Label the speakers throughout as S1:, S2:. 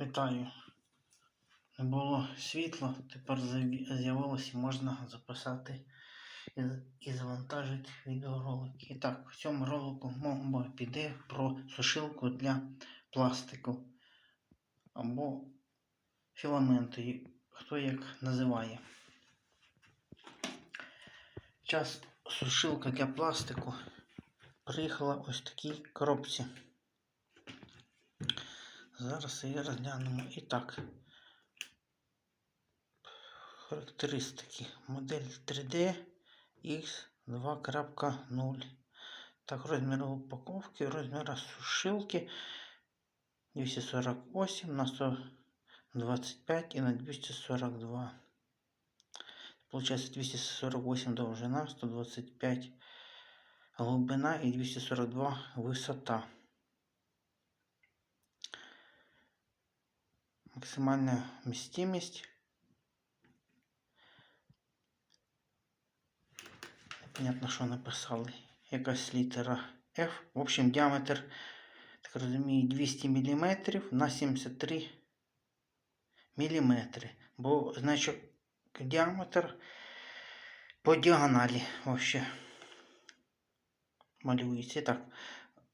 S1: Вітаю. Не було світла, тепер з'явилося і можна записати і, завантажити відеоролики. І так, в цьому ролику мова піде про сушилку для пластику або філаменту, хто як називає. Час сушилка для пластику приїхала ось в такій коробці. Зараз її розглянемо. І так. Характеристики. Модель 3D X2.0. Так, розмір упаковки, розмір сушилки 248 на 125 і на 242. Получается 248 довжина, 125 глибина і 242 висота. Максимальна вмістимість. Непонятно, що написали. Якась літера F. В общем, діаметр, так розумію, 200 мм на 73 мм. Бо, значить, діаметр по діагоналі вообще малюється. Так,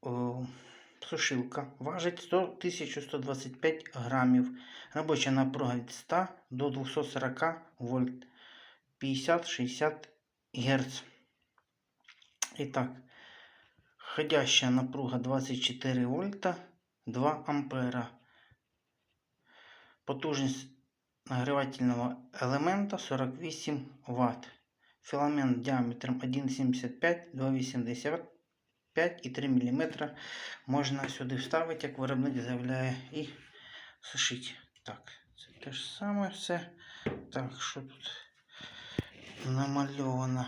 S1: о, сушилка важить 100 1125 грамів. Робоча напруга від 100 до 240 вольт. 50-60 Гц. І так, входящая напруга 24 вольта, 2 ампера. Потужність нагрівательного елемента 48 Вт. Філамент діаметром 1,75, 2,85 і 3 мм можна сюди вставити, як виробник заявляє, і сушити. Так, це те ж саме все. Так, що тут намальовано?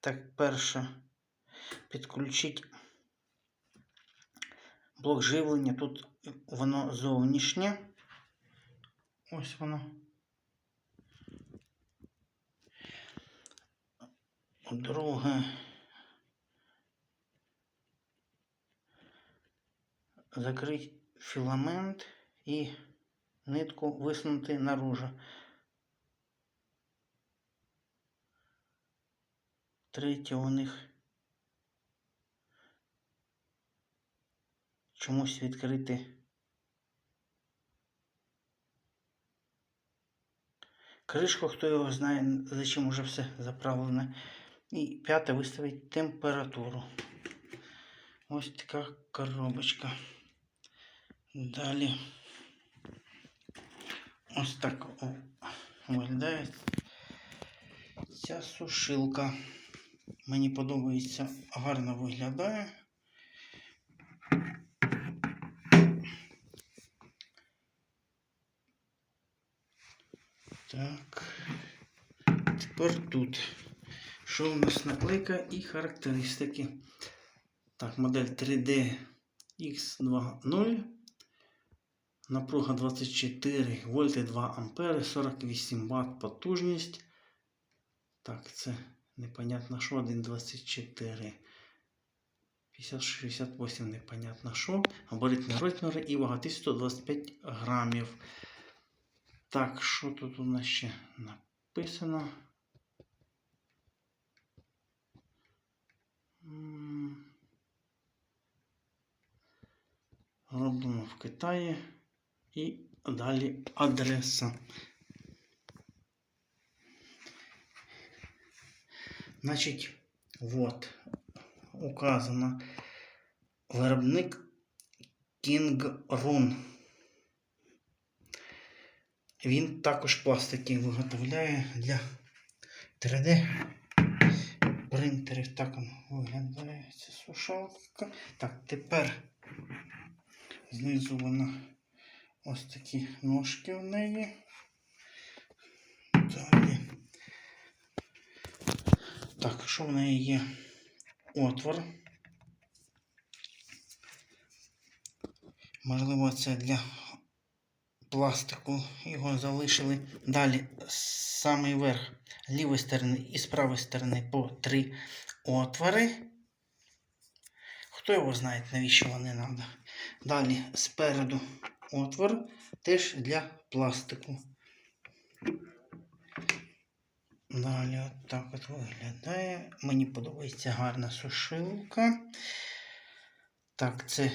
S1: Так, перше підключити блок живлення. Тут воно зовнішнє. Ось воно. Друге. Закрити філамент і нитку висунути наружу. Третє у них чомусь відкрити кришку, хто його знає, за чим уже все заправлене. І п'яте виставити температуру. Ось така коробочка. Далі ось так виглядає ця сушилка. Мені подобається, гарно виглядає. Так. Тепер тут. Що у нас наклейка і характеристики? Так, модель 3D X2.0. Напруга 24 вольти 2 ампери, 48 Вт потужність. Так, це непонятно що, 1,24. 50-68 непонятно що. Габаритні розміри і вага 1125 грамів. Так, що тут у нас ще написано? Роблено в Китаї. І далі адреса. Значить, вот указано виробник King Run. Він також пластики виготовляє для 3D принтерів. Так виглядає ця сушалка. Так, тепер знизу вона ось такі ножки в неї. Далі. Так, що в неї є? Отвор. Можливо, це для пластику. Його залишили. Далі самий верх лівої сторони і з правої сторони по три отвори. Хто його знає, навіщо вони треба. Далі спереду отвор теж для пластику. Далі от от виглядає. Мені подобається гарна сушилка. Так, це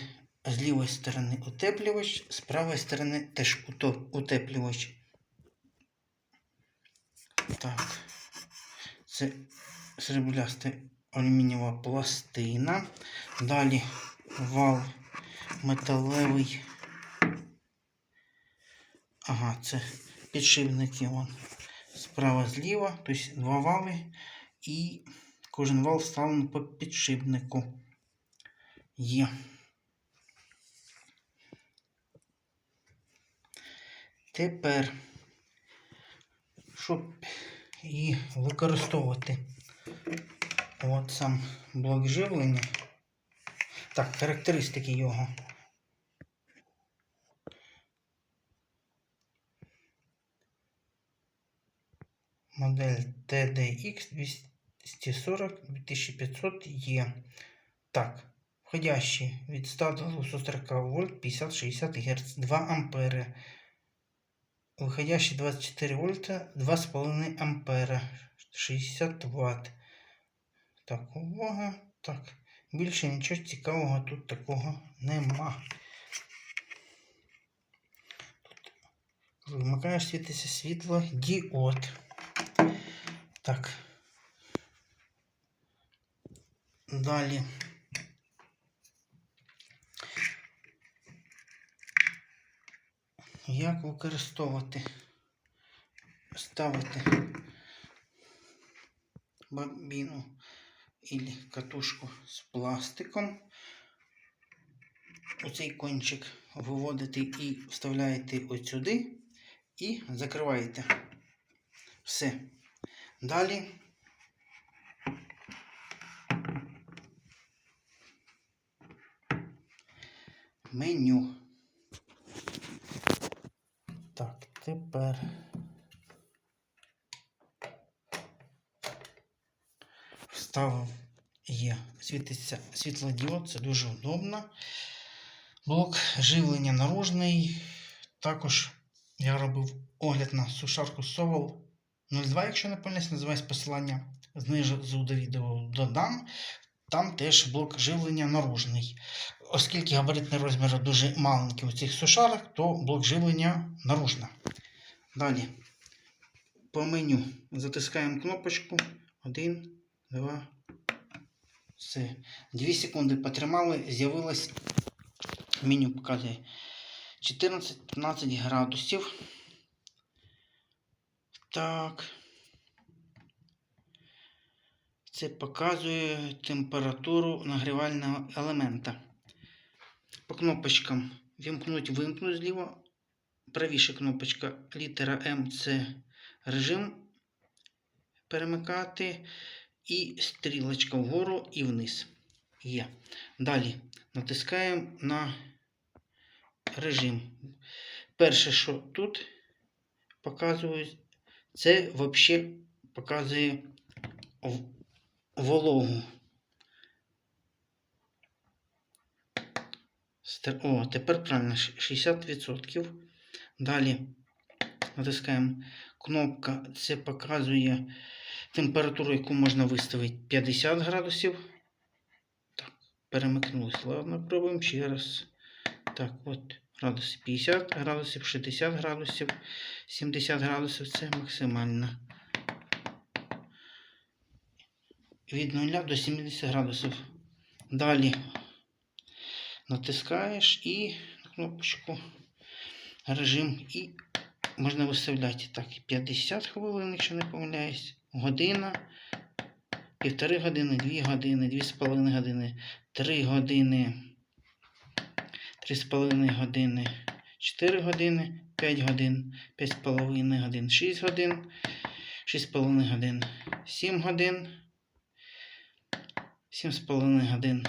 S1: з лівої сторони утеплювач, з правої сторони теж утеплювач. Так, це срібляста алюмінієва пластина. Далі вал металевий. Ага, це підшипники вон. Справа зліва, тобто два вали, і кожен вал вставлений по підшипнику. Є. Тепер, щоб її використовувати, от сам блок живлення. Так, характеристики його. Модель TDX 240 2500 Е. Так, входящий від 100 до 240 вольт 50-60 Гц 2 ампери. Виходящий 24 вольта 2,5 ампера 60 Вт. Так, увага. Так. Більше нічого цікавого тут такого нема. Тут, коли вмикаєш, світиться світло діод. Так. Далі. Як використовувати? Ставити бобіну или катушку з пластиком. Оцей кончик виводите і вставляєте от сюди і закриваєте. Все. Далі меню. Так, тепер вставив є. Світиться світлодіод, це дуже удобно. Блок живлення наружний. Також я робив огляд на сушарку Sovol 02, якщо не помиляюсь, називається посилання. Знизу до відео додам. Там теж блок живлення наружний. Оскільки габаритний розмір дуже маленький у цих сушарок, то блок живлення наружна. Далі по меню затискаємо кнопочку. Один, два, все. Дві секунди потримали, з'явилось меню показує 14-15 градусів. Так. Це показує температуру нагрівального елемента. По кнопочкам вімкнуть, вимкнуть зліва. Правіша кнопочка літера М це режим перемикати. І стрілочка вгору і вниз. Є. Далі натискаємо на режим. Перше, що тут показує, це взагалі показує вологу. О, тепер правильно, 60%. Далі натискаємо кнопка, це показує температуру, яку можна виставити 50 градусів. Так, перемикнулося. Ладно, пробуємо ще раз. Так, от градуси 50 градусів, 60 градусів, 70 градусів це максимально. Від 0 до 70 градусів. Далі натискаєш і кнопочку режим і можна виставляти так 50 хвилин, якщо не помиляюсь, година, півтори години, 2 години, 2,5 години, 3 години, 3,5 години, 4 години, 5 годин, 5,5 годин, 6 годин, 6,5 годин, 7 годин, 7,5 годин,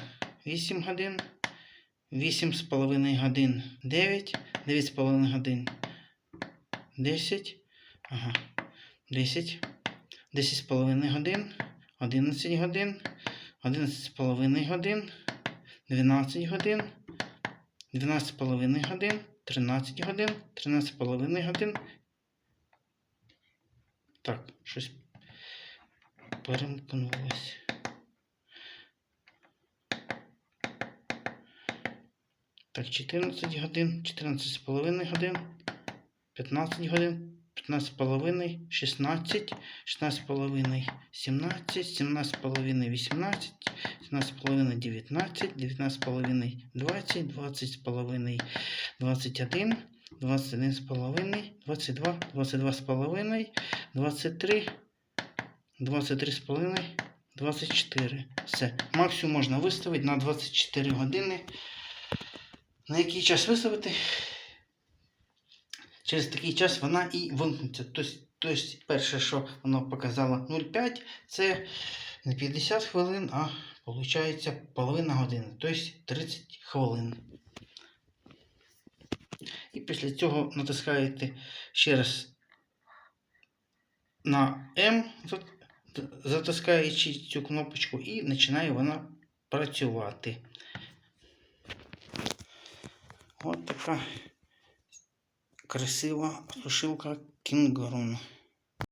S1: 8 годин, 8,5 годин, 9, 9,5 годин, 10, ага, 10, 10,5 годин, 11 годин, 11,5 годин, 12 годин, 12,5 годин, 13 годин, 13,5 годин. Так, щось перемкнулося. Так, 14 годин, 14,5 годин, 15 годин, 15,5, 16, 16,5, 17, 17,5, 18, 17,5, 19, 19,5, 20, 20,5, 21, 21,5, 22, 22,5, 23, 23,5, 24. Все. Максимум можна виставити на 24 години. На який час виставити? Через такий час вона і вимкнеться. Тобто, перше, що воно показало 0,5, це не 50 хвилин, а виходить половина години, тобто 30 хвилин. І після цього натискаєте ще раз на М, затискаючи цю кнопочку, і починає вона працювати. От така красива сушилка Кінгрун.